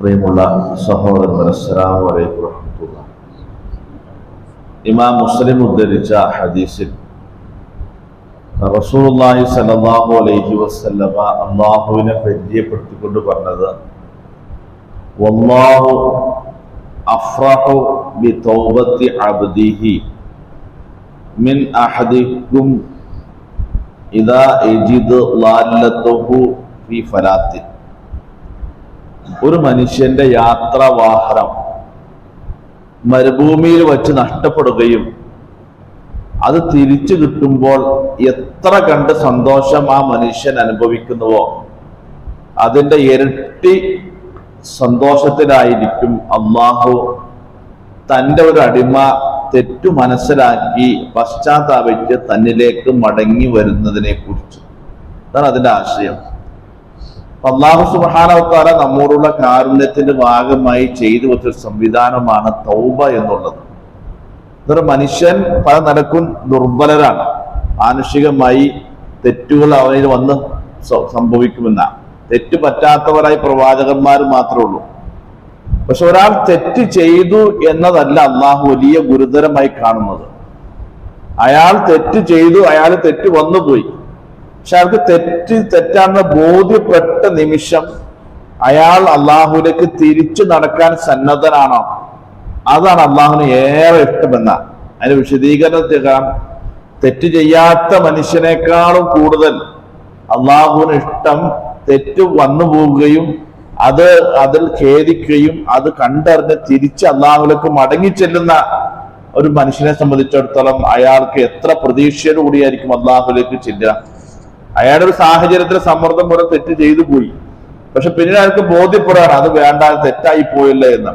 പ്രിയമുള്ള സഹോദരങ്ങൾ അസ്സലാമു അലൈക്കും വറഹ്മത്തുള്ളാഹി ഇമാം മുസ്ലിം ഉദ്ധരിച്ച ഹദീസിൽ റസൂലുള്ളാഹി സലാഹു അലൈഹി വസല്ലമ അള്ളാഹുവിനെ പരിചയപ്പെടുത്തിക്കൊണ്ട് പറഞ്ഞത് വല്ലാഹു അഫ്രഹു ബി തൗബത്തി അബ്ദിഹി മിൻ അഹദിക്കും ഇദാ എജിദ് ലാല്ലത്തുഹു ഫി ഫലാത്തിൻ. ഒരു മനുഷ്യന്റെ യാത്രാവാഹനം മരുഭൂമിയിൽ വച്ച് നഷ്ടപ്പെടുകയും അത് തിരിച്ചു കിട്ടുമ്പോൾ എത്ര കണ്ട് സന്തോഷം ആ മനുഷ്യൻ അനുഭവിക്കുന്നുവോ? അതിന്റെ ഇരട്ടി സന്തോഷത്തിലായിരിക്കും അള്ളാഹു തന്റെ ഒരു അടിമ തെറ്റു മനസ്സിലാക്കി പശ്ചാത്താപിച്ച് തന്നിലേക്ക് മടങ്ങി വരുന്നതിനെ കുറിച്ച് അതാണ് അതിന്റെ ആശയം. അള്ളാഹു സുബാനവത്താല നമ്മോടുള്ള കാരുണ്യത്തിന്റെ ഭാഗമായി ചെയ്തു വെച്ചൊരു സംവിധാനമാണ് തൗബ എന്നുള്ളത്. എന്നൊരു മനുഷ്യൻ പല നിലക്കും ദുർബലരാണ്. മാനുഷികമായി തെറ്റുകൾ അവനിൽ വന്ന് സംഭവിക്കുമെന്ന. തെറ്റ് പറ്റാത്തവരായി പ്രവാചകന്മാർ മാത്രമേ ഉള്ളൂ. പക്ഷെ ഒരാൾ തെറ്റ് ചെയ്തു എന്നതല്ല അള്ളാഹു വലിയ ഗുരുതരമായി കാണുന്നത്. അയാൾ തെറ്റ് ചെയ്തു അയാൾ തെറ്റ് വന്നുപോയി. പക്ഷെ അവർക്ക് തെറ്റ് തെറ്റാണെന്ന് ബോധ്യപ്പെട്ട നിമിഷം അയാൾ അള്ളാഹുലേക്ക് തിരിച്ചു നടക്കാൻ സന്നദ്ധനാണോ? അതാണ് അള്ളാഹുവിന് ഏറെ ഇഷ്ടമെന്ന. അതിന് വിശദീകരണത്തിൽ തെറ്റ് ചെയ്യാത്ത മനുഷ്യനേക്കാളും കൂടുതൽ അള്ളാഹുവിന് ഇഷ്ടം തെറ്റ് വന്നു പോവുകയും അത് അതിൽ ഖേദിക്കുകയും അത് കണ്ടറിഞ്ഞ് തിരിച്ച് അള്ളാഹുലേക്ക് മടങ്ങി ചെല്ലുന്ന ഒരു മനുഷ്യനെ സംബന്ധിച്ചിടത്തോളം അയാൾക്ക് എത്ര പ്രതീക്ഷയോടുകൂടിയായിരിക്കും അള്ളാഹുലേക്ക് ചെല്ലുക. അയാളുടെ ഒരു സാഹചര്യത്തിൽ സമ്മർദ്ദം മൂലം തെറ്റ് ചെയ്തു പോയി. പക്ഷെ പിന്നീട് അയാൾക്ക് ബോധ്യപ്പെടുകയാണ് അത് വേണ്ട തെറ്റായി പോയില്ല എന്ന്.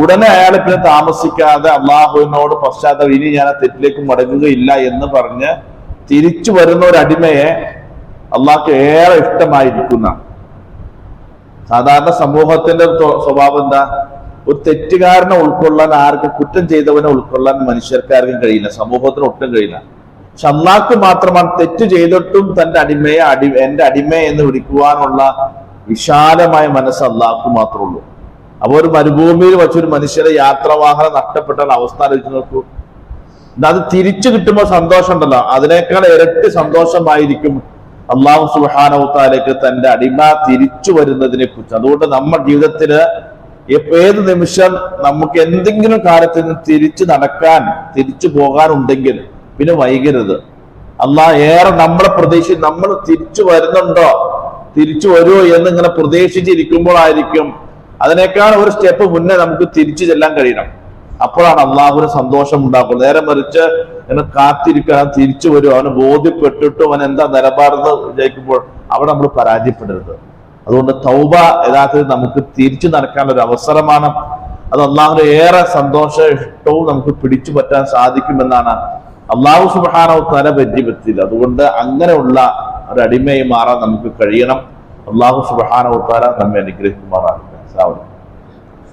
ഉടനെ അയാൾ പിന്നെ താമസിക്കാതെ അള്ളാഹുവിനോട് പശ്ചാത്തലം ഇനി ഞാൻ ആ തെറ്റിലേക്ക് മടങ്ങുകയില്ല എന്ന് പറഞ്ഞ് തിരിച്ചു വരുന്ന ഒരു അടിമയെ അള്ളാഹ്ക്ക് ഏറെ ഇഷ്ടമായിരിക്കുന്ന. സാധാരണ സമൂഹത്തിന്റെ സ്വഭാവം എന്താ? ഒരു തെറ്റുകാരനെ ഉൾക്കൊള്ളാൻ ആർക്കും കുറ്റം ചെയ്തവനെ ഉൾക്കൊള്ളാൻ മനുഷ്യർക്കാർക്കും കഴിയില്ല സമൂഹത്തിന് ഒട്ടും കഴിയില്ല. പക്ഷെ മാത്രമാണ് തെറ്റ് ചെയ്തിട്ടും തന്റെ അടിമയെ അടി എന്റെ അടിമ എന്ന് വിളിക്കുവാനുള്ള വിശാലമായ മനസ്സ് അള്ളാഹ്ക്ക് മാത്രമേ ഉള്ളൂ. അപ്പൊ ഒരു മരുഭൂമിയിൽ വെച്ചൊരു മനുഷ്യരെ യാത്രാവാഹനം നഷ്ടപ്പെട്ട അവസ്ഥ ആലോചിച്ച് നോക്കൂ. അത് തിരിച്ചു കിട്ടുമ്പോൾ സന്തോഷം ഉണ്ടല്ലോ അതിനേക്കാൾ ഇരട്ടി സന്തോഷമായിരിക്കും അള്ളാഹു സുഹാനവത്താലേക്ക് തന്റെ അടിമ തിരിച്ചു വരുന്നതിനെ കുറിച്ച്. അതുകൊണ്ട് നമ്മുടെ ജീവിതത്തിൽ ഏത് നിമിഷം നമുക്ക് എന്തെങ്കിലും കാര്യത്തിൽ നിന്ന് തിരിച്ചു നടക്കാൻ തിരിച്ചു പോകാനുണ്ടെങ്കിൽ പിന്നെ വൈകരുത്. അള്ളാഹ് ഏറെ നമ്മളെ പ്രതീക്ഷ നമ്മൾ തിരിച്ചു വരുന്നുണ്ടോ? തിരിച്ചു വരുമോ എന്ന് ഇങ്ങനെ പ്രതീക്ഷിച്ചിരിക്കുമ്പോഴായിരിക്കും. അതിനേക്കാൾ ഒരു സ്റ്റെപ്പ് മുന്നേ നമുക്ക് തിരിച്ചു ചെല്ലാൻ കഴിയണം. അപ്പോഴാണ് അള്ളാഹുവിന് സന്തോഷം ഉണ്ടാക്കുന്നത് നേരെ മറിച്ച് എന്നെ കാത്തിരിക്കാൻ തിരിച്ചു വരും അവന് ബോധ്യപ്പെട്ടിട്ടും അവൻ എന്താ നിലപാടെന്ന് വിചാരിക്കുമ്പോൾ അവിടെ നമ്മൾ പരാജയപ്പെടരുത്. അതുകൊണ്ട് തൗബ യഥാർത്ഥത്തിൽ നമുക്ക് തിരിച്ചു നടക്കാനുള്ള ഒരു അവസരമാണ്. അത് അള്ളാഹുവിന് ഏറെ സന്തോഷ ഇഷ്ടവും നമുക്ക് പിടിച്ചു പറ്റാൻ സാധിക്കുമെന്നാണ് അള്ളാഹു സുബാനോ തല പരിചയപ്പെടുത്തിയില്ല അതുകൊണ്ട് അങ്ങനെയുള്ള ഒരു അടിമയെ മാറാൻ നമുക്ക് കഴിയണം. അള്ളാഹു സുബാനോ തല നമ്മെ അനുഗ്രഹിക്കുമാറാകട്ടെ.